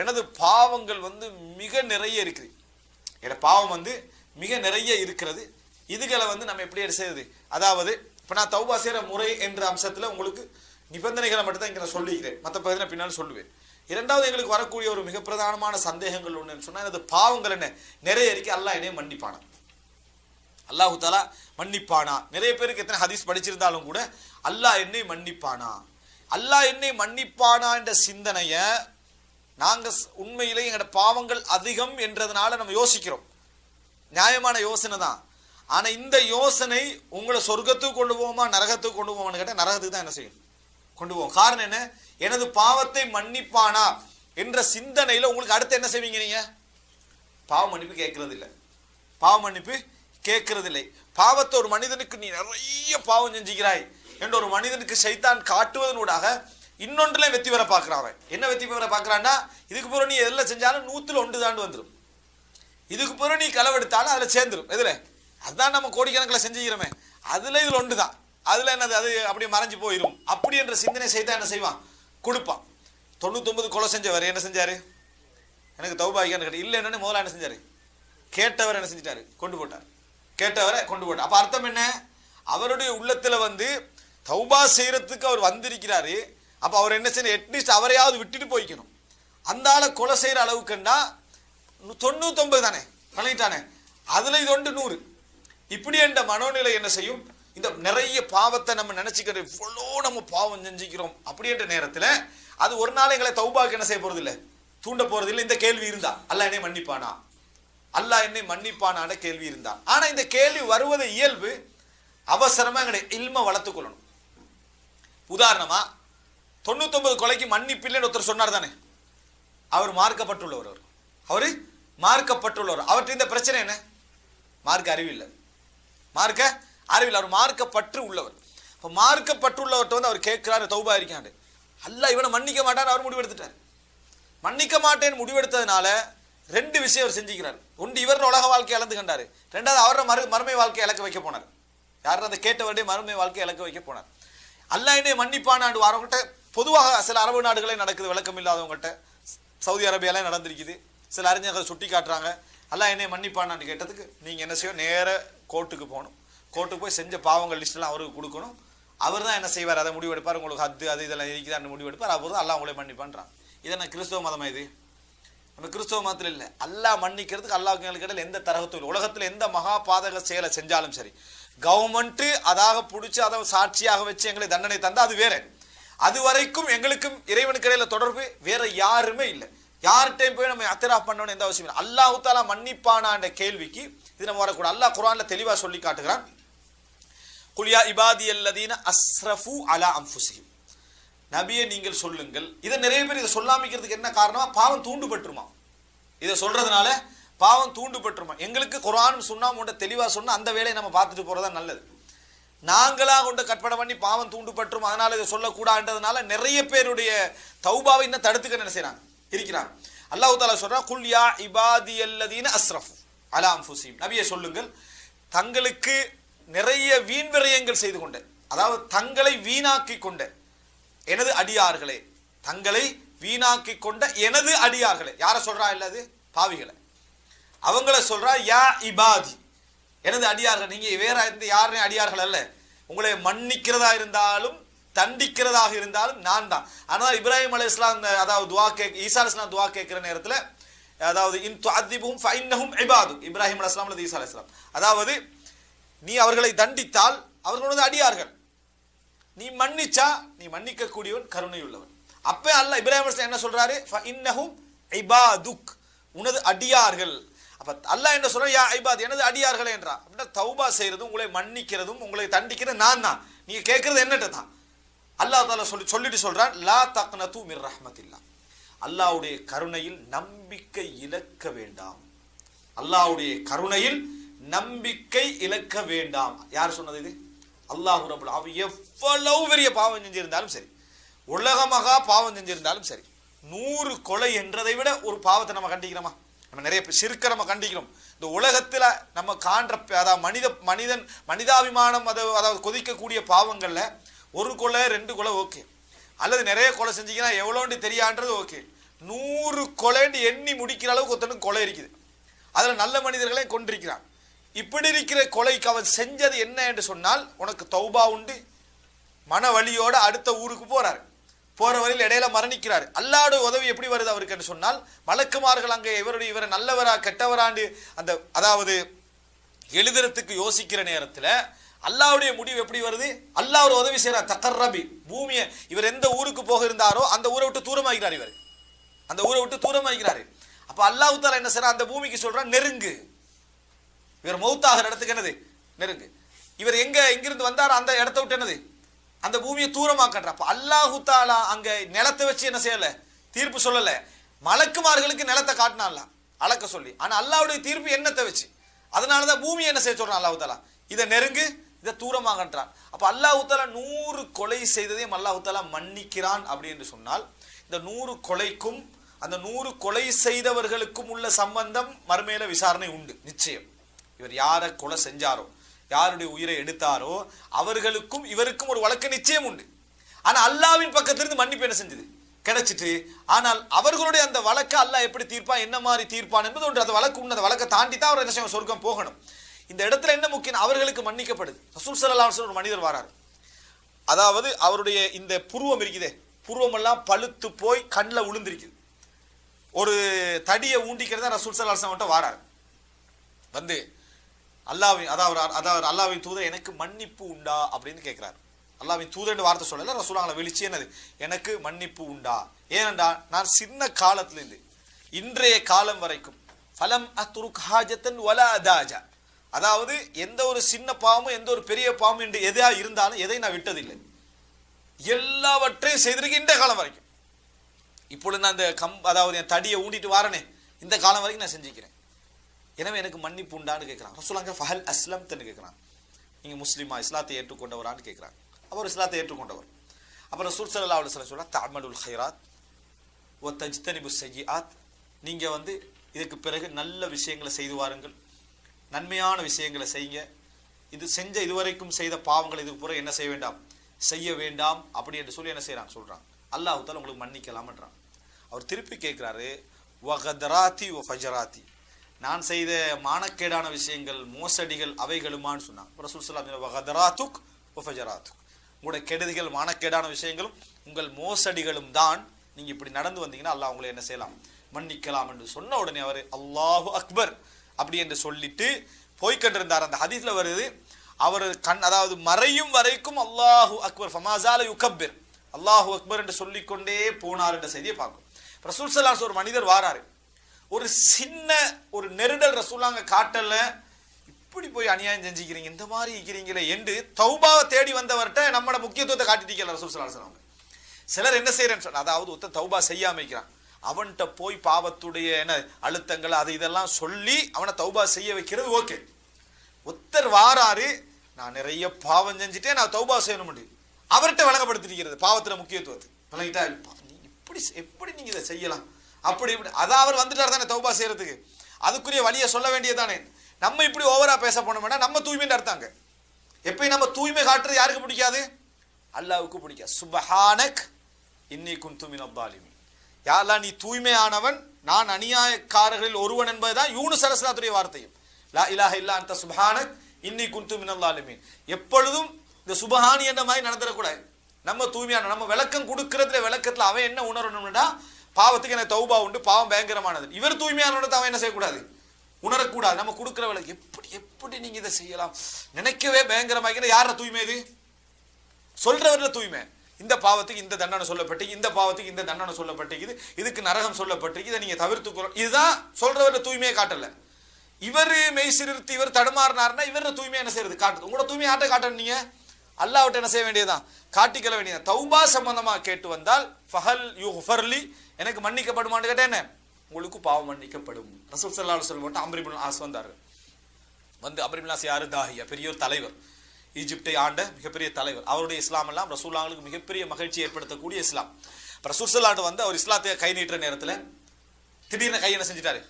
எனது பாவங்கள் வந்து மிக நிறைய இருக்குது என்னோட பாவம் வந்து மிக நிறைய இருக்கிறது. இதுகளை வந்து நம்ம எப்படி செய்யுது அதாவது இப்போ நான் தௌபா செய்கிற முறை என்ற அம்சத்தில் உங்களுக்கு நிபந்தனைகளை மட்டும் தான் இங்கே நான் சொல்லிக்கிறேன். மற்ற பகுதியில் பின்னால் சொல்லுவேன். இரண்டாவது எங்களுக்கு வரக்கூடிய ஒரு மிக பிரதானமான சந்தேகங்கள் ஒன்றுன்னு சொன்னால் எனது பாவங்கள் என்ன? நிறைய இருக்கு. அல்லாஹ் என்னையும் மன்னிப்பானா? அல்லாஹு தாலா மன்னிப்பானா? நிறைய பேருக்கு எத்தனை ஹதீஸ் படிச்சிருந்தாலும் கூட அல்லாஹ் என்னை மன்னிப்பானா? அல்லாஹ் என்னை மன்னிப்பானா என்ற சிந்தனையை நாங்கள் உண்மையிலே எங்களோட பாவங்கள் அதிகம் என்றதுனால நம்ம யோசிக்கிறோம். நியாயமான யோசனை தான். ஆனால் இந்த யோசனை உங்களை சொர்க்கத்துக்கு கொண்டு போவோமா நரகத்துக்கு கொண்டு போவோம்னு கேட்டால் நரகத்துக்கு தான் என்ன செய்யும்? கொண்டு போவோம் காரணம் என்ன? எனது பாவத்தை மன்னிப்பானா என்ற சிந்தனையில் உங்களுக்கு அடுத்து என்ன செய்வீங்க நீங்கள் பாவ மன்னிப்பு கேட்கறது இல்லை பாவ மன்னிப்பு கேட்கறது இல்லை பாவத்தை ஒரு மனிதனுக்கு நீ நிறைய பாவம் செஞ்சுக்கிறாய். என்ற ஒரு மனிதனுக்கு சைத்தான் காட்டுவதனூடாக இன்னொன்றுல வெற்றி பெற பார்க்குறான் அவன். என்ன வெற்றி பெற பார்க்கறான்னா இதுக்கு பிறகு நீ எதில் செஞ்சாலும் நூற்றில் ஒன்று தாண்டு வந்துடும் இதுக்கு பிறகு நீ களவெடுத்தாலும் அதில் சேர்ந்துடும் எதில்? அதுதான் நம்ம கோடிக்கணக்கில் செஞ்சுக்கிறோமே. அதில் இதில் ஒன்று தான். அதில் என்னது? அது அப்படியே மறைஞ்சு போயிடும் அப்படி என்ற சிந்தனை செய்தால் என்ன செய்வான்? கொடுப்பான். தொண்ணூத்தொம்பது கொலை செஞ்சவர் என்ன செஞ்சார்? எனக்கு தௌபாகியான்னு கேட்டு இல்லை என்னன்னு முதல்ல என்ன செஞ்சார்? கேட்டவர் என்ன செஞ்சிட்டாரு? கொண்டு போட்டார். கேட்டவரை கொண்டு போட்டார். அப்போ அர்த்தம் என்ன? அவருடைய உள்ளத்தில் வந்து தௌபா செய்கிறதுக்கு அவர் வந்திருக்கிறாரு. அப்போ அவர் என்ன செய்யணும்? அட்லீஸ்ட் அவரையாவது விட்டுட்டு போய்க்கணும். அந்த ஆளை கொலை செய்கிற அளவுக்குன்னா தொண்ணூத்தொம்பது தானே? பழகிட்டானே அதில் இது ஒன்று நூறு. இப்படி என்ற மனோநிலை என்ன செய்யும்? இந்த நிறைய பாவத்தை நம்ம நினச்சிக்கிற இவ்வளோ நம்ம பாவம் செஞ்சுக்கிறோம் அப்படின்ற நேரத்தில் அது ஒரு நாள் எங்களை தௌபாக்கு என்ன செய்ய போகிறது இல்லை தூண்ட போகிறது இல்லை இந்த கேள்வி இருந்தா அல்லா என்னை மன்னிப்பானா? அல்லா என்னை மன்னிப்பானான கேள்வி இருந்தா. ஆனால் இந்த கேள்வி வருவது இயல்பு அவசரமாக எங்களுடைய இல்மை வளர்த்துக்கொள்ளணும் உதாரணமாக தொண்ணூத்தொன்பது கொலைக்கு மன்னிப்பில்லைன்னு ஒருத்தர் சொன்னார் தானே? அவர் மார்க்கப்பட்டுள்ளவர் அவர். அவர் மார்க்கப்பட்டுள்ளவர். அவர்கிட்ட இந்த பிரச்சனை என்ன? மார்க்க அறிவில்லை மார்க்க அறிவில் அவர் மார்க்கப்பற்று உள்ளவர். இப்போ மார்க்கப்பட்டுள்ளவர்கிட்ட வந்து அவர் கேட்குறாரு தௌபா இருக்காண்டு அல்ல இவனை மன்னிக்க மாட்டார் அவர் முடிவெடுத்துட்டார். மன்னிக்க மாட்டேன்னு முடிவெடுத்ததுனால ரெண்டு விஷயம் அவர் செஞ்சுக்கிறார். ஒன்று இவர் உலக வாழ்க்கையை இழந்து கண்டார். ரெண்டாவது அவரோட மறு மறுமை வாழ்க்கையை இழக்க வைக்க போனார். யாரும் அந்த கேட்டவருடைய மறுமை வாழ்க்கையை இழக்க வைக்க போனார். அல்லாஹ் என்னை மன்னிப்பானாண்டு வரவங்கள்ட்ட பொதுவாக சில அரபு நாடுகளே நடக்குது விளக்கம் இல்லாதவங்கள்ட்ட சவுதி அரேபியாலே நடந்திருக்குது. சில அறிஞர்கள் சுட்டி காட்டுறாங்க. அல்லாஹ் என்னை மன்னிப்பானான்னு கேட்டதுக்கு நீங்கள் என்ன செய்யணும்? நேர கோர்ட்டுக்கு போகணும். கோர்ட்டுக்கு போய் செஞ்ச பாவங்கள் லிஸ்ட்லாம் அவருக்கு கொடுக்கணும். அவர் தான் என்ன செய்வார்? அதை முடிவெடுப்பார். உங்களுக்கு ஹத்து அது இதெல்லாம் இருக்குதான்னு முடிவெடுப்பார். அவர் தான் அல்லாஹ் உங்களை மன்னிப்பான்றான். இது என்ன கிறிஸ்தவ மதம் இது? நம்ம கிறிஸ்தவ மதத்தில் இல்லை. அல்லாஹ் மன்னிக்கிறதுக்கு அல்லாஹ் எங்களுக்கு இடையில் எந்த தரகத்தும் இல்லை. உலகத்தில் எந்த மகா பாதக செயலை செஞ்சாலும் சரி. கவர்மெண்ட்டு அதாக பிடிச்சி அதை சாட்சியாக வச்சு எங்களை தண்டனை தந்தா அது வேற. அது வரைக்கும் எங்களுக்கும் இறைவனுக்கு இடையில தொடர்பு வேற யாருமே இல்லை. யார்கிட்டையும் போய் நம்ம அத்திராஃப் பண்ணணும் எந்த அவசியம் இல்லை. அல்லாஹு தாலா மன்னிப்பானான்ற கேள்விக்கு இது நம்ம வரக்கூடாது. அல்லாஹ் குரானில் தெளிவாக சொல்லி காட்டுகிறான். குலியா இபாதி அல்லதீன அஸ்ரஃபு அலா அம்ஃபுசிம் நபியை நீங்கள் சொல்லுங்கள். இதை நிறைய பேர் இதை சொல்லாமிக்கிறதுக்கு என்ன காரணமாக பாவம் தூண்டுபட்டுருமா. இதை சொல்கிறதுனால பாவம் தூண்டுபட்டுருமா எங்களுக்கு குரானும் சொன்னால் உண்ட? தெளிவாக சொன்னால் அந்த வேலையை நம்ம பார்த்துட்டு போகிறதா நல்லது. நாங்களாக கொண்டு கற்பனை பண்ணி பாவம் தூண்டுபட்டுரும் அதனால் இதை சொல்லக்கூடாதுன்றதுனால நிறைய பேருடைய தௌபாவை இன்னும் தடுத்துக்க என்ன செய்கிறாங்க இருக்கிறாங்க. அல்லாஹு தாலா சொல்கிறான் குல் யா இபாதி அல்லதீன் அஸ்ரஃப் அலாம் ஃபுசீம் நபியை சொல்லுங்கள் தங்களுக்கு நிறைய வீண் விரயங்கள் செய்து கொண்ட அதாவது தங்களை வீணாக்கி கொண்ட எனது அடியார்களே தங்களை வீணாக்கி கொண்ட எனது அடியார்களே. யாரை சொல்கிறா இல்லது பாவிகளை. அவங்கள சொல்கிறா யா இபாதி. எனது அடியார்கள் நீங்கள் வேற இருந்து யாருமே அடியார்கள் அல்ல. உங்களை மன்னிக்கிறதா இருந்தாலும் தண்டிக்கிறதாக இருந்தாலும் நான் தான். ஆனால் இப்ராஹிம் அலி இஸ்லாம் அதாவது துவா கே ஈசா இஸ்லாம் துவா கேட்குற நேரத்தில் அதாவது இன் துஅதிபும் ஃபைன்னஹும் இபாது. இப்ராஹிம் அலி இஸ்லாம் அல்லது ஈசா அலி இஸ்லாம் அதாவது நீ அவர்களை தண்டித்தால் அவர்களோட அடியார்கள். நீ மன்னிச்சா நீ மன்னிக்கக்கூடியவன் கருணை உள்ளவன் அப்போ அல்ல இப்ராஹிம் அலைஹிஸ்ஸலாம் என்ன சொல்கிறாரு இன்னஹும் இபாதுக். உனது அடியார்கள் அப்போ அல்லாஹ் என்ன சொல்ல யா ஐபாத் எனது அடியார்களே என்றா அப்படின்னா தௌபா செய்கிறதும் உங்களை மன்னிக்கிறதும் உங்களை தண்டிக்கிறது நான் தான். நீங்கள் கேட்குறது என்னட்ட தான். அல்லாஹ் தால சொல்லி சொல்லிட்டு சொல்கிறான் லா தக்னது மிர் ரஹ்மத்தில்லா. அல்லாவுடைய கருணையில் நம்பிக்கை இழக்க வேண்டாம். அல்லாவுடைய கருணையில் நம்பிக்கை இழக்க வேண்டாம். யார் சொன்னது இது? அல்லாஹ் ரபுல் அவன் எவ்வளவு பெரிய பாவம் செஞ்சிருந்தாலும் சரி உலகமாக பாவம் செஞ்சிருந்தாலும் சரி நூறு கொலை என்றதை விட ஒரு பாவத்தை நம்ம கண்டிக்கிறோமா? நம்ம நிறைய பேர் சிறுக்க நம்ம கண்டிக்கிறோம். இந்த உலகத்தில் நம்ம காண்ற அதாவது மனித மனிதன் மனிதாபிமானம் அதை அதாவது கொதிக்கக்கூடிய பாவங்களில் ஒரு கொலை ரெண்டு கொலை ஓகே. அல்லது நிறைய கொலை செஞ்சிங்கன்னா எவ்வளோண்டு தெரியான்றது ஓகே. நூறு கொலைன்னு எண்ணி முடிக்கிற அளவுக்கு ஒருத்தனுக்கு கொலை இருக்குது. அதில் நல்ல மனிதர்களையும் கொண்டிருக்கிறான் இப்படி இருக்கிற கொலைக்கு அவன் செஞ்சது என்ன என்று சொன்னால் உனக்கு தௌபா உண்டு. மன வழியோடு அடுத்த ஊருக்கு போகிறாரு போற வரையில் இடையில மரணிக்கிறார். அல்லாடு உதவி எப்படி வருது அவருக்கு என்று சொன்னால் மலக்குமார்கள் அங்கே இவருடைய இவரை நல்லவரா கெட்டவராண்டு அந்த அதாவது எழுதுறதுக்கு யோசிக்கிற நேரத்தில் அல்லாவுடைய முடிவு எப்படி வருது? அல்லாஹ் ஒரு உதவி செய்கிறார் தக்கர்ரபி பூமியை இவர் எந்த ஊருக்கு போக இருந்தாரோ அந்த ஊரை விட்டு தூரமாகிறார் இவர். அந்த ஊரை விட்டு தூரமாகிறார் அப்போ அல்லாஹ் தாலா என்ன செய்யறார் அந்த பூமிக்கு சொல்கிறார் நெருங்கு. இவர் மௌத்தாகிற இடத்துக்கு என்னது? நெருங்கு. இவர் எங்கே இங்கிருந்து வந்தார் அந்த இடத்த விட்டு என்னது? அந்த பூமியை தூரமாக்கன்ற அப்போ அல்லாஹு தாலா அங்கே நிலத்தை வச்சு என்ன செய்யலை? தீர்ப்பு சொல்லலை. மலக்குமார்களுக்கு நிலத்தை காட்டினாலாம் அளக்க சொல்லி. ஆனால் அல்லாஹ்வுடைய தீர்ப்பு என்னத்தை வச்சு? அதனாலதான் பூமி என்ன செய்ய சொல்கிறான் அல்லாஹு தாலா? இதை நெருங்கு இதை தூரமாகன்றான் அப்போ அல்லாஹு தாலா நூறு கொலை செய்ததையும் அல்லாஹு தாலா மன்னிக்கிறான் அப்படி என்று சொன்னால் இந்த நூறு கொலைக்கும் அந்த நூறு கொலை செய்தவர்களுக்கும் உள்ள சம்பந்தம் மறுமையில விசாரணை உண்டு. நிச்சயம். இவர் யாரை கொலை செஞ்சாரோ? யாருடைய உயிரை எடுத்தாரோ அவர்களுக்கும் இவருக்கும் ஒரு வழக்கு நிச்சயம் உண்டு. ஆனால் அல்லாவின் பக்கத்திலிருந்து மன்னிப்பு என்ன செஞ்சது? கிடைச்சிட்டு ஆனால் அவர்களுடைய அந்த வழக்கை அல்லாஹ் எப்படி தீர்ப்பான் என்ன மாதிரி தீர்ப்பான் என்பது ஒன்று. அந்த வழக்கு உண்டு. அந்த வழக்கை தாண்டி தான் அவர் என்ன செய்வோம் சொர்க்கம் போகணும். இந்த இடத்துல என்ன முக்கியம்? அவர்களுக்கு மன்னிக்கப்படுது. ரசூல் ஸல்லல்லாஹு ஒரு மனிதர் வராரு. அதாவது அவருடைய இந்த புருவம் இருக்குதே புருவமெல்லாம் பழுத்து போய் கண்ணில் விழுந்திருக்குது ஒரு தடியை ஊண்டிக்கிறதா ரசூல் ஸல்லல்லாஹு அலைஹி மட்டும் வாராரு. வந்து அல்லாவின் அதாவது அதாவது அல்லாவின் தூதர் எனக்கு மன்னிப்பு உண்டா? அப்படின்னு கேட்குறாரு. அல்லாவின் தூதர்னு வார்த்தை சொல்லல ரசூலாங்களை வெளிச்சு என்னது? எனக்கு மன்னிப்பு உண்டா? ஏனென்றா நான் சின்ன காலத்திலிருந்து இன்றைய காலம் வரைக்கும் ஃபலம் அத்துருக் ஹாஜத்தன் வல அதாஜா. அதாவது எந்த ஒரு சின்ன பாவமும் எந்த ஒரு பெரிய பாவம் என்று எதா இருந்தாலும் எதை நான் விட்டதில்லை. எல்லாவற்றையும் செய்திருக்கேன் இந்த காலம் வரைக்கும். இப்பொழுது நான் அந்த கம் அதாவது என் தடியை ஊண்டிட்டு வாரனே இந்த காலம் வரைக்கும் நான் செஞ்சுக்கிறேன். எனவே எனக்கு மன்னிப்பு உண்டான்னு கேட்குறான். ரசூலாங்க ஃபஹல் அஸ்லம் தன்னு கேட்குறான். நீங்கள் முஸ்லீமா இஸ்லாத்தை ஏற்றுக்கொண்டவரான்னு கேட்குறாங்க அவர் இஸ்லாத்தை ஏற்றுக்கொண்டவர். அப்புறம் ரசூல் சல்லா சொல்ல சொல்கிறார் தாமலுல் ஹைராத் ஓ தஜ்தனிபு செய்யாத் நீங்கள் வந்து இதுக்கு பிறகு நல்ல விஷயங்களை செய்து வாருங்கள். நன்மையான விஷயங்களை செய்யுங்க. இது செஞ்ச இதுவரைக்கும் செய்த பாவங்கள் இதுக்கு பிறகு என்ன செய்ய வேண்டாம்? செய்ய வேண்டாம். அப்படி என்று சொல்லி என்ன செய்கிறாங்க சொல்கிறான் அல்லாஹ் உங்களுக்கு மன்னிக்கலாம்ன்றான். அவர் திருப்பி கேட்குறாரு வகதராத்தி ஒ ஃபஜராத்தி. நான் செய்த மானக்கேடான விஷயங்கள் மோசடிகள் அவைகளுமான்னு சொன்னாங்க ரசூல் ஸல்லல்லாஹு வகதராத்துக் ஒ உங்களுடைய கெடுதிகள் மானக்கேடான விஷயங்களும் உங்கள் மோசடிகளும் தான் நீங்க இப்படி நடந்து வந்தீங்கன்னா அல்லாஹ் உங்களை என்ன செய்யலாம்? மன்னிக்கலாம் என்று சொன்ன உடனே அவர் அல்லாஹு அக்பர். அப்படி என்று சொல்லிட்டு போய்கண்டிருந்தார் அந்த ஹதீஸ்ல வருது அவர் கண் அதாவது மறையும் வரைக்கும் அல்லாஹு அக்பர் ஃபமாசால யுகப்பர். அல்லாஹு அக்பர் என்று சொல்லிக்கொண்டே போனார் என்ற செய்தியை பார்க்கும். ரசூல் சலாஸ் ஒரு மனிதர் வாராரு. ஒரு சின்ன ஒரு நெருடல் ரசூலாங்க காட்டல. இப்படி போய் அநியாயம் செஞ்சுக்கிறீங்க இந்த மாதிரி இருக்கிறீங்களே என்று தௌபாவை தேடி வந்தவர்கிட்ட நம்மளோட முக்கியத்துவத்தை காட்டிட்டீங்கல்ல ரசூல் சல்லாஸ் அவங்க சிலர் என்ன செய்யறேன்னு சொன்ன அதாவது ஒருத்தன் தௌபா செய்யாம இருக்கிறான். அவன்கிட்ட போய் பாவத்துடைய என்ன அழுத்தங்கள் அது இதெல்லாம் சொல்லி அவனை தௌபா செய்ய வைக்கிறது ஓகே. ஒத்தர் வாராரு நான் நிறைய பாவம் செஞ்சுட்டே நான் தௌபா செய்யணும் முடியும் அவர்கிட்ட வழங்கப்படுத்திருக்கிறது பாவத்தில் முக்கியத்துவத்தை. விளங்கிட்டா இப்படி எப்படி நீங்க இதை செய்யலாம்? அப்படி இப்படி அதான் அவர் வந்துட்டார் தானே தௌபா செய்கிறதுக்கு அதுக்குரிய வழியை சொல்ல வேண்டியதானே நம்ம இப்படி ஓவராக பேச போனோம்னா நம்ம தூய்மைன்னு அர்த்தாங்க எப்பயும் நம்ம தூய்மை காட்டுறது யாருக்கு பிடிக்காது? அல்லாவுக்கு பிடிக்காது. சுபஹானக் இன்னி குந்துமின் அப்பாலிமி யாரெல்லாம் நீ தூய்மையானவன் நான் அநியாயக்காரர்களில் ஒருவன் என்பதுதான் யூனு சரஸ்லாத்துடைய வார்த்தையும். லா இலாஹ இல்லா அந்த சுபஹானக் இன்னி குந்து மினல்லாலுமீன் எப்பொழுதும் இந்த சுபஹானி என்ற மாதிரி நடந்துடக்கூடாது நம்ம தூய்மையான நம்ம விளக்கம் கொடுக்கறதுல விளக்கத்தில் அவன் என்ன உணரணும்னா பாவத்துக்கு எனக்கு தௌபா உண்டு பாவம் பயங்கரமானது. இவர் தூய்மையானோட அவன் என்ன செய்யக்கூடாது? உணரக்கூடாது. நம்ம கொடுக்குற விளக்கு எப்படி எப்படி நீங்க இதை செய்யலாம்? நினைக்கவே பயங்கரமாக யார தூய்மை இது? சொல்கிறவரில் தூய்மை. இந்த பாவத்துக்கு இந்த தண்டனை சொல்லப்பட்டு இந்த பாவத்துக்கு இந்த தண்டனை சொல்லப்பட்டிருக்குது இதுக்கு நரகம் சொல்லப்பட்டிருக்கு இதை நீங்க தவிர்த்து இதுதான் சொல்கிறவரில் தூய்மையை காட்டல. இவர் மெய் சிறுத்து இவர் தடுமாறினார்னா இவர தூய்மை என்ன செய்யறது? காட்டுது. உங்களோட தூய்மை ஆட்ட காட்டணும் நீங்க? அல்லாவிட்ட என்ன செய்ய வேண்டியதுதான்? காட்டிக்கல வேண்டியது தௌபா சம்பந்தமாக கேட்டு வந்தால் ஃபஹல் யூ ஃபர்லி எனக்கு மன்னிக்கப்படுமான்னு கேட்டேன். என்ன உங்களுக்கு பாவம் மன்னிக்கப்படும். ரசூல் சல்லா சொல்ல மட்டும் அம்ரிபுல் ஆஸ் வந்தார். வந்து அம்ரிபுல் ஆஸ் யாரு? தாஹியா பெரிய ஒரு தலைவர். ஈஜிப்டை ஆண்ட மிகப்பெரிய தலைவர். அவருடைய இஸ்லாம் எல்லாம் ரசூல்லாங்களுக்கு மிகப்பெரிய மகிழ்ச்சி ஏற்படுத்தக்கூடிய இஸ்லாம். ரசூல் சல்லாட்டு வந்து அவர் இஸ்லாத்தை கை நீட்டுற நேரத்தில் திடீர்னு கை என்ன செஞ்சிட்டாரு?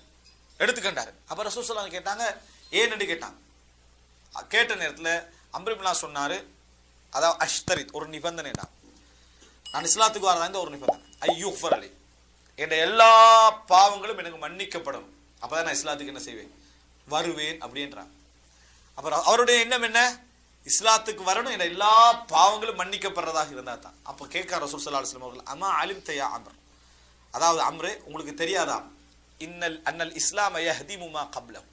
எடுத்துக்கண்டாரு. அப்ப ரசூல் சல்லா கேட்டாங்க ஏன்னு கேட்டாங்க. கேட்ட நேரத்தில் அம்ரிபுல்லா சொன்னார் அதாவது அஷ்தரித் ஒரு நிபந்தனை நான் நான் இஸ்லாத்துக்கு வரதாங்க ஒரு நிபந்தனை. ஐயூஃபர் அலி என்ற எல்லா பாவங்களும் எனக்கு மன்னிக்கப்படும். அப்பதான் நான் இஸ்லாத்துக்கு என்ன செய்வேன்? வருவேன் அப்படின்றான். அப்புறம் அவருடைய எண்ணம் என்ன? இஸ்லாத்துக்கு வரணும் என்ற எல்லா பாவங்களும் மன்னிக்கப்படுறதாக இருந்தால் தான் அப்போ கேட்க ரசூல் சல்லா அலுவலம் அவர்கள் அம்மா அலிம் தையா அமர்? அதாவது அம்ரு உங்களுக்கு தெரியாதா? இன்னல் அன்னல் இஸ்லாம் ஹதிமுமா கப்லம்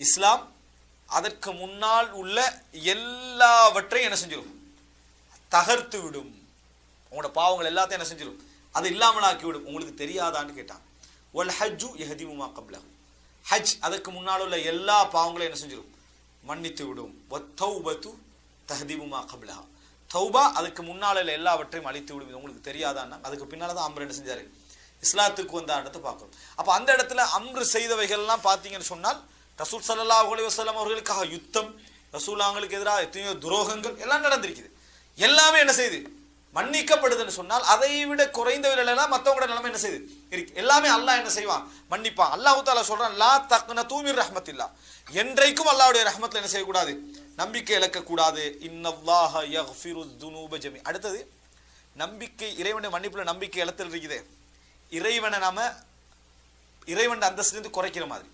இஸ்லாம் அதற்கு முன்னால் உள்ள எல்லாவற்றையும் என்ன செஞ்சிடும் தகர்த்து விடும். உங்களோட பாவங்கள் எல்லாத்தையும் என்ன செஞ்சிடும் அது இல்லாமல் ஆக்கிவிடும் உங்களுக்கு தெரியாதான்னு கேட்டான் ஒல் ஹஜ்ஜு யஹதிமுமா கப்லம் ஹஜ் அதுக்கு முன்னால் உள்ள எல்லா பாவங்களும் என்ன செஞ்சிடும் மன்னித்து விடும். ஒத்தௌபத்து தஹதிமுமா கப்லஹா. தௌபா அதுக்கு முன்னால் உள்ள எல்லாவற்றையும் அழித்து விடும். இது உங்களுக்கு தெரியாதான்னா அதுக்கு பின்னால் தான் அம்ரு என்ன செஞ்சார்? இஸ்லாத்துக்கு வந்த இடத்தை பார்க்கணும். அப்போ அந்த இடத்துல அம்ரு செய்தவைகள்லாம் பார்த்தீங்கன்னு சொன்னால் ரசூல் சல்லா அலி வஸல்லம் அவர்களுக்காக யுத்தம் ரசூலாங்களுக்கு எதிராக எத்தனையோ துரோகங்கள் எல்லாம் நடந்திருக்குது. எல்லாமே என்ன செய்யுது மன்னிக்கப்படுதுன்னு சொன்னால் அதை விட குறைந்த விலையெல்லாம் மற்றவங்களோட நிலைமை என்ன செய்யுது இருக்கு. எல்லாமே அல்லாஹ் என்ன செய்வான்? மன்னிப்பான். அல்லாஹ் தாலா சொல்றான் லா தக்ன தூமிர் இல்லா என்றைக்கும் அல்லாவுடைய ரஹமத்தில் என்ன செய்யக்கூடாது? நம்பிக்கை இழக்கக்கூடாது. இன்னல்லாஹ யக்ஃபிரு துனூப ஜமி. அடுத்தது நம்பிக்கை இறைவனை மன்னிப்பில் நம்பிக்கை இழத்தல் இருக்குதே. இறைவனை நாம இறைவன் அந்தஸ்துலேருந்து குறைக்கிற மாதிரி.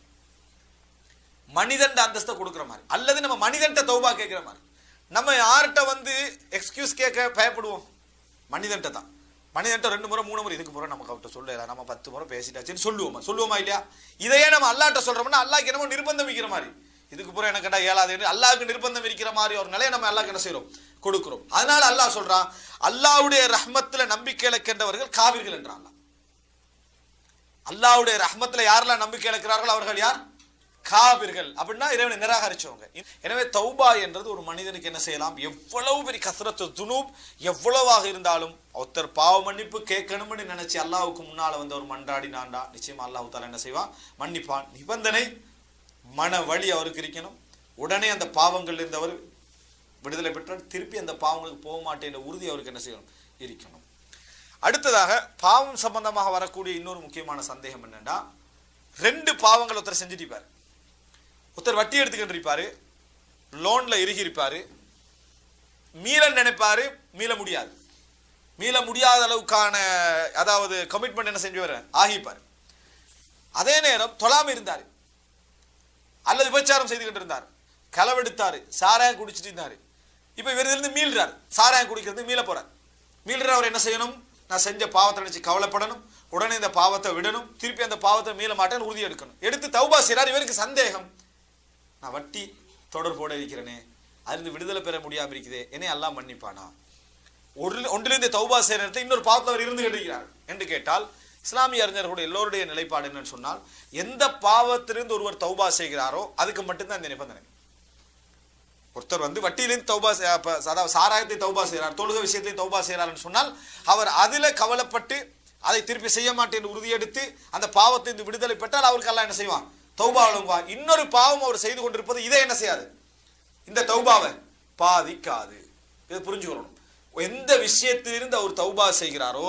மனிதன் அந்தஸ்தை கொடுக்குற மாதிரி. அல்லது நம்ம மனிதன்ட்ட தௌபா கேட்குற மாதிரி. நம்ம யார்கிட்ட வந்து எக்ஸ்கியூஸ் கேட்க பயப்படுவோம்? மனிதன்ட்ட தான். மனிதன்ட்ட ரெண்டு முறை மூணு முறை இதுக்கு முறை நமக்கு அவர்கிட்ட சொல்லல நம்ம பத்து முறை பேசிட்டாச்சுன்னு சொல்லுவோமா? சொல்லுவோமா இல்லையா? இதையே நம்ம அல்லாட்ட சொல்கிறோம்னா அல்லாக்கு என்னமோ நிர்பந்தம் வைக்கிற மாதிரி. இதுக்கு புறம் எனக்கு கேட்டால் ஏழாது அல்லாவுக்கு நிர்பந்தம் இருக்கிற மாதிரி ஒரு நிலையை நம்ம அல்லாக்கு என்ன செய்கிறோம் கொடுக்குறோம். அதனால அல்லாஹ் சொல்கிறான் அல்லாஹ்வுடைய ரஹ்மத்தில் நம்பிக்கை இழக்கின்றவர்கள் காவிர்கள் என்றான் அல்லாவுடைய ரஹ்மத்தில் யாரெல்லாம் நம்பிக்கை இழக்கிறார்கள் அவர்கள் யார்? காபிர்கள் அப்படின்னா இறைவனை நிராகரிச்சவங்க. எனவே தௌபா என்றது ஒரு மனிதனுக்கு என்ன செய்யலாம்? எவ்வளவு பெரிய கசரத்து துணூப் எவ்வளவாக இருந்தாலும் ஒருத்தர் பாவ மன்னிப்பு கேட்கணும்னு நினைச்சு அல்லாவுக்கு முன்னால வந்து ஒரு மன்றாடி நாண்டா நிச்சயமா அல்லாஹ் தாலா என்ன செய்வான்? மன்னிப்பான். நிபந்தனை மன வழி அவருக்கு இருக்கணும். உடனே அந்த பாவங்கள் இருந்தவர் விடுதலை பெற்றால் திருப்பி அந்த பாவங்களுக்கு போக மாட்டேன் என்ற உறுதி அவருக்கு என்ன செய்யணும்? இருக்கணும். அடுத்ததாக பாவம் சம்பந்தமாக வரக்கூடிய இன்னொரு முக்கியமான சந்தேகம் என்னென்னா ரெண்டு பாவங்கள் ஒருத்தர் செஞ்சுட்டிப்பார் ஒருத்தர் வட்டி எடுத்துக்கிட்டு இருப்பாரு லோன்ல இறுகி இருப்பாரு மீள நினைப்பாரு மீள முடியாது. மீள முடியாத அளவுக்கான அதாவது கமிட்மெண்ட் என்ன செஞ்சு வர ஆகிப்பார் அதே நேரம் தொழாமல் இருந்தார். அல்லது விபச்சாரம் செய்துகிட்டு இருந்தார். களவெடுத்தார். சாராயம் குடிச்சிட்டு இருந்தார். இப்போ இவர் இருந்து மீள்றார். சாராயம் குடிக்கிறது மீள போகிறார் மீள்ற அவர் என்ன செய்யணும்? நான் செஞ்ச பாவத்தை நினச்சி கவலைப்படணும். உடனே இந்த பாவத்தை விடணும். திருப்பி அந்த பாவத்தை மீள மாட்டேன்னு உறுதி எடுக்கணும். எடுத்து தௌபா செய்கிறார் இவருக்கு சந்தேகம். நான் வட்டி தொடர்போட இருக்கிறேனே அதிலிருந்து விடுதலை பெற முடியாமல் இருக்குதே என்னை எல்லாம் மன்னிப்பானா? ஒரு ஒன்றிலிருந்து தௌபா செய்கிற இன்னொரு பாவத்தில் அவர் இருந்து கேட்டிருக்கிறார். என்று கேட்டால் இஸ்லாமிய அறிஞர்களுடைய எல்லோருடைய நிலைப்பாடு என்னன்னு சொன்னால் எந்த பாவத்திலிருந்து ஒருவர் தௌபா செய்கிறாரோ அதுக்கு மட்டும்தான் இந்த நிபந்தனை. ஒருத்தர் வந்து வட்டியிலேருந்து தௌபா செய்- அப்ப அதாவது சாராயத்தை தௌபா செய்கிறார் தொழுக விஷயத்தை தௌபா செய்கிறார்னு சொன்னால் அவர் அதில் கவலைப்பட்டு அதை திருப்பி செய்ய மாட்டேன் உறுதியெடுத்து அந்த பாவத்தை இந்த விடுதலை பெற்றால் அவருக்கு எல்லாம் என்ன செய்வான்? தௌபா இன்னொரு பாவம் அவர் செய்து கொண்டிருப்பது இதை என்ன செய்யாது? இந்த தௌபாவை பாதிக்காது. இதை புரிஞ்சுக்கணும் எந்த விஷயத்திலிருந்து அவர் தௌபா செய்கிறாரோ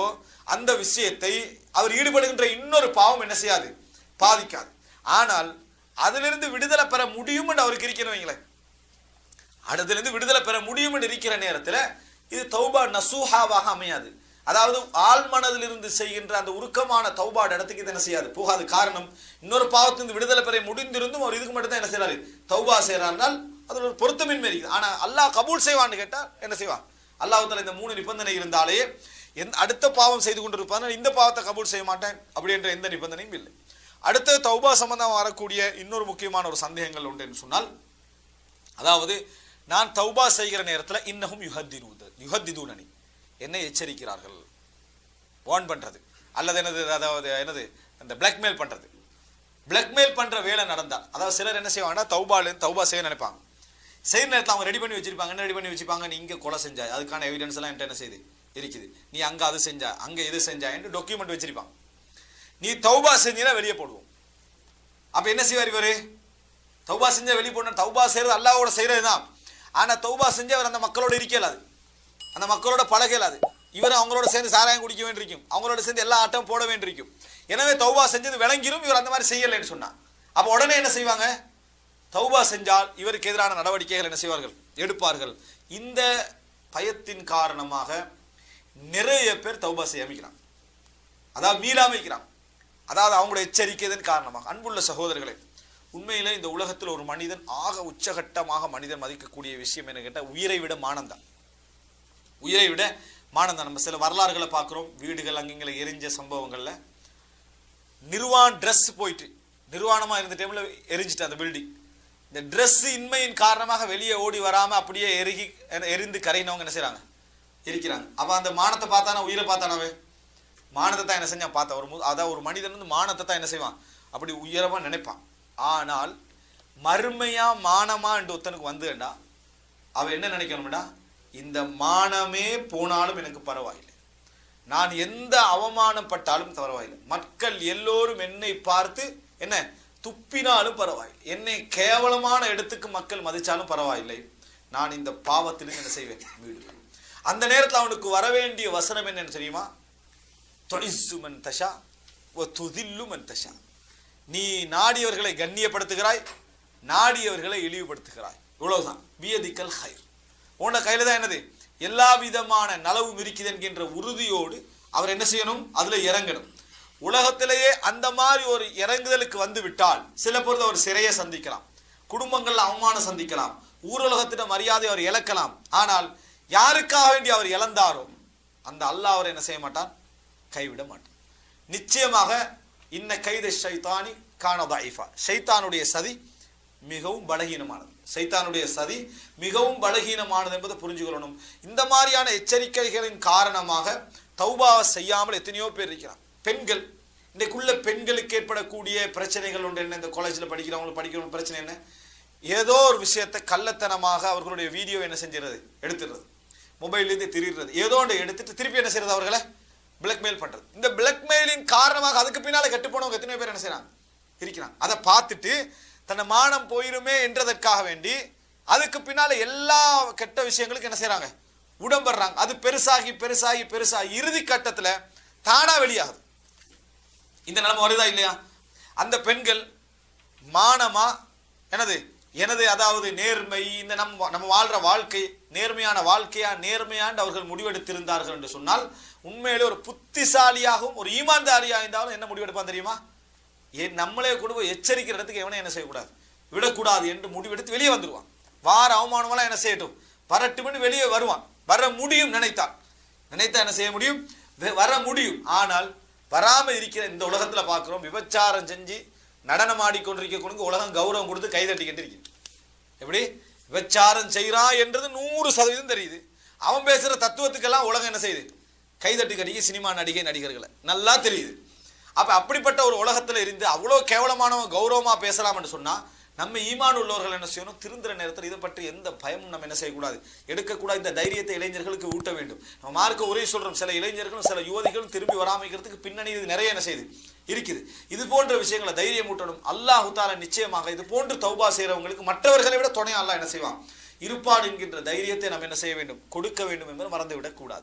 அந்த விஷயத்தை அவர் ஈடுபடுகின்ற இன்னொரு பாவம் என்ன செய்யாது? பாதிக்காது. ஆனால் அதிலிருந்து விடுதலை பெற முடியும் என்று அவருக்கு இருக்கணும் வைங்களேன் அதிலிருந்து விடுதலை பெற முடியும் என்று இருக்கிற நேரத்தில் இது தௌபா நசூஹாவாக அமையாது. அதாவது ஆள் மனதிலிருந்து செய்கின்ற அந்த உருக்கமான தௌபாடு இடத்துக்கு இது என்ன செய்யாது? போகாது. காரணம் இன்னொரு பாவத்திலிருந்து விடுதலை பெற முடிந்திருந்தும் அவர் இதுக்கு மட்டும் தான் என்ன செய்யறாரு தௌபா செய்யறாருனால் அதில் ஒரு பொருத்தமின்மை இருக்குது. ஆனால் அல்லாஹ் கபூல் செய்வான்னு கேட்டால் என்ன செய்வான்? அல்லாஹ் இந்த மூணு நிபந்தனை இருந்தாலே எந்த அடுத்த பாவம் செய்து கொண்டிருப்பார் இந்த பாவத்தை கபூல் செய்ய மாட்டேன் அப்படின்ற எந்த நிபந்தனையும் இல்லை. அடுத்த தௌபா சம்பந்தம் வரக்கூடிய இன்னொரு முக்கியமான ஒரு சந்தேகங்கள் உண்டு என்று சொன்னால் அதாவது நான் தௌபா செய்கிற நேரத்தில் இன்னமும் யுஹத்தினூது யுஹத்திதூனி என்னை எச்சரிக்கிறார்கள். வார்ன் பண்ணுறது அல்லது என்னது அதாவது என்னது அந்த பிளாக்மெயில் பண்ணுறது பிளாக்மெயில் பண்ணுற வேலை நடந்தால் அதாவது சிலர் என்ன செய்வாங்கன்னா தௌபால தௌபா செய்ய நினைப்பாங்க. செய்கிற நேரத்தில் அவங்க ரெடி பண்ணி வச்சிருப்பாங்க. என்ன ரெடி பண்ணி வச்சுப்பாங்க நீ இங்கே கொலை செஞ்சா அதுக்கான எவிடன்ஸ் எல்லாம் என்கிட்ட என்ன செய்யுது இருக்குது. நீ அங்கே அது செஞ்சா அங்கே இது செஞ்சா என்று டாக்குமெண்ட் வச்சிருப்பாங்க. நீ தௌபா செஞ்சினா வெளியே போடுவோம். அப்போ என்ன செய்வார் இவர்? தௌபா செஞ்சா வெளியே போடணும். தௌபா செய்கிறது அல்லாவோட செய்கிறது தான் ஆனால் தௌபா செஞ்சு அவர் அந்த மக்களோட இருக்கலாது அந்த மக்களோட பழகலாது இவர் அவங்களோட சேர்ந்து சாராயம் குடிக்க வேண்டியிருக்கும். அவங்களோட சேர்ந்து எல்லா ஆட்டம் போட வேண்டியிருக்கும். எனவே தௌபா செஞ்சது விளங்கிரும் இவர் அந்த மாதிரி செய்யலைன்னு சொன்னா அப்ப உடனே என்ன செய்வாங்க? தௌபா செஞ்சால் இவருக்கு எதிரான நடவடிக்கைகள் என்ன செய்வார்கள்? எடுப்பார்கள். இந்த பயத்தின் காரணமாக நிறைய பேர் தௌபா செய்ய அதாவது மீளாமைக்கிறான் அதாவது அவங்களோட எச்சரிக்கைதன் காரணமாக. அன்புள்ள சகோதரர்களே உண்மையில் இந்த உலகத்தில் ஒரு மனிதன் ஆக உச்சகட்டமாக மனிதன் மதிக்கக்கூடிய விஷயம் என்ன கேட்டால் உயிரை விட மானந்தான் உயிரை விட மானம்தான் நம்ம சில வரலாறுகளை பார்க்குறோம். வீடுகள் அங்கங்களை எரிஞ்ச சம்பவங்களில். நிர்வாண் ட்ரெஸ் போயிட்டு நிர்வாணமாக இருந்த டைமில் எரிஞ்சிட்டு அந்த பில்டிங் இந்த ட்ரெஸ்ஸு இன்மையின் காரணமாக வெளியே ஓடி வராமல் அப்படியே எருகி எரிந்து கரையினவங்க என்ன செய்கிறாங்க இருக்கிறாங்க அப்போ அந்த மானத்தை பார்த்தானா? உயிரை பார்த்தானாவே? மானத்தை தான் என்ன செஞ்சான் பார்த்தா ஒரு மு- அதான் ஒரு மனிதன் வந்து மானத்தை தான் என்ன செய்வான்? அப்படி உயரமாக நினைப்பான். ஆனால் மறுமையாக மானமாக என்று ஒருத்தனுக்கு வந்துடா அவன் என்ன நினைக்கணும்டா? இந்த மானமே போனாலும் எனக்கு பரவாயில்லை. நான் எந்த அவமானப்பட்டாலும் பரவாயில்லை. மக்கள் எல்லோரும் என்னை பார்த்து என்ன துப்பினாலும் பரவாயில்லை. என்னை கேவலமான இடத்துக்கு மக்கள் மதித்தாலும் பரவாயில்லை. நான் இந்த பாவத்திலிருந்து என்ன செய்வேன்? மீடுவேன் அந்த நேரத்தில் அவனுக்கு வரவேண்டிய வசனம் என்னன்னு தெரியுமா? தொழிசு மன் தஷா ஓ துதில்லு மன் தஷா. நீ நாடியவர்களை கண்ணியப்படுத்துகிறாய் நாடியவர்களை இழிவுபடுத்துகிறாய். இவ்வளவுதான். பியதிக்கல் ஹைர். உன்னை கையில் தான் என்னது? எல்லா விதமான நலவும் இருக்குது என்கின்ற உறுதியோடு அவர் என்ன செய்யணும்? அதில் இறங்கணும். உலகத்திலேயே அந்த மாதிரி ஒரு இறங்குதலுக்கு வந்து விட்டால் சில பொழுது அவர் சிறையை சந்திக்கலாம். குடும்பங்களில் அவமானம் சந்திக்கலாம். ஊரலகத்தின மரியாதை அவர் இழக்கலாம். ஆனால் யாருக்காக வேண்டி அவர் இழந்தாரோ அந்த அல்லாஹ் அவர் என்ன செய்ய மாட்டான்? கைவிட மாட்டான். நிச்சயமாக இன்ன கைத ஷைத்தானி கான ஐஃபா ஷைத்தானுடைய சதி மிகவும் பலகீனமானது. சைத்தானுடைய சதி மிகவும் பலகீனமானது என்பதை புரிஞ்சுக்கொள்ளணும். இந்த மாதிரியான எச்சரிக்கைகளின் காரணமாக தௌபாவை செய்யாமல் எத்தனையோ பேர் இருக்கிறான் பெண்கள். இன்றைக்குள்ள பெண்களுக்கு ஏற்படக்கூடிய பிரச்சனைகள் உண்டு. என்ன இந்த காலேஜில் படிக்கிறவங்களுக்கு படிக்கிறவங்க பிரச்சனை என்ன? ஏதோ ஒரு விஷயத்தை கள்ளத்தனமாக அவர்களுடைய வீடியோ என்ன செஞ்சிடுறது? எடுத்துடுறது. மொபைல்லேருந்து திரிடுறது. ஏதோ ஒன்று எடுத்துட்டு திருப்பி என்ன செய்யறது அவர்களை? பிளாக்மெயில் பண்ணுறது இந்த பிளாக்மெயிலின் காரணமாக அதுக்கு பின்னால் கெட்டு போனவங்க எத்தனை பேர் என்ன செய்கிறாங்க இருக்கிறாங்க. அதை பார்த்துட்டு தன்னை மானம் போயிருமே என்றதற்காக வேண்டி அதுக்கு பின்னால் எல்லா கெட்ட விஷயங்களுக்கும் என்ன செய்கிறாங்க உடம்படுறாங்க. அது பெருசாகி பெருசாகி பெருசாகி இறுதி கட்டத்தில் தானாக வெளியாகுது. இந்த நிலைமை வருதா இல்லையா? அந்த பெண்கள் மானமாக எனது எனது அதாவது நேர்மை இந்த நம்ம நம்ம வாழ்கிற வாழ்க்கை நேர்மையான வாழ்க்கையா நேர்மையாண்டு அவர்கள் முடிவெடுத்திருந்தார்கள் என்று சொன்னால் உண்மையிலே ஒரு புத்திசாலியாகவும் ஒரு ஈமான்தாரியாக இருந்தாலும் என்ன முடிவெடுப்பான் தெரியுமா? நம்மளே குடும்பம் எச்சரிக்கிற இடத்துக்கு எவனே என்ன செய்யக்கூடாது? விடக்கூடாது என்று முடிவெடுத்து வெளியே வந்துடுவான் வார அவமானமெல்லாம் என்ன செய்யட்டும்? வரட்டும்னு வெளியே வருவான். வர முடியும் நினைத்தான். நினைத்தா என்ன செய்ய முடியும்? வெ- வர முடியும். ஆனால் வராமல் இருக்கிற இந்த உலகத்தில் பார்க்குறோம் விபச்சாரம் செஞ்சு நடனம் ஆடிக்கொண்டிருக்க உலகம் கௌரவம் கொடுத்து கைதட்டிக்கிட்டு இருக்கு எப்படி? விபச்சாரம் செய்கிறான் என்றது நூறு சதவீதம் தெரியுது. அவன் பேசுகிற தத்துவத்துக்கெல்லாம் உலகம் என்ன செய்யுது? கைதட்டி கடிக்க சினிமா நடிகை நடிகர்களை. நல்லா தெரியுது. அப்போ அப்படிப்பட்ட ஒரு உலகத்தில் இருந்து அவ்வளோ கேவலமானவன் கௌரவமாக பேசலாம்னு சொன்னால் நம்ம ஈமான் உள்ளவர்கள் என்ன செய்யணும்? திருந்துற நேரத்தில் இதை பற்றி எந்த பயமும் நம்ம என்ன செய்யக்கூடாது. எடுக்கக்கூடாது. இந்த தைரியத்தை இளைஞர்களுக்கு ஊட்ட வேண்டும். நம்ம மார்க்க உரை சொல்கிறோம் சில இளைஞர்களும் சில யுவதிகளும் திரும்பி வராமைக்கிறதுக்கு பின்னணி இது நிறைய என்ன செய்யுது? இருக்குது. இது போன்ற விஷயங்களை தைரியம் ஊட்டணும். அல்லாஹ் தாலா நிச்சயமாக இது போன்று தௌபா செய்கிறவங்களுக்கு மற்றவர்களை விட துணை என்ன செய்வான்? இருப்பாடு என்கின்ற தைரியத்தை நம்ம என்ன செய்ய வேண்டும்? கொடுக்க வேண்டும் என்பது மறந்துவிடக்கூடாது.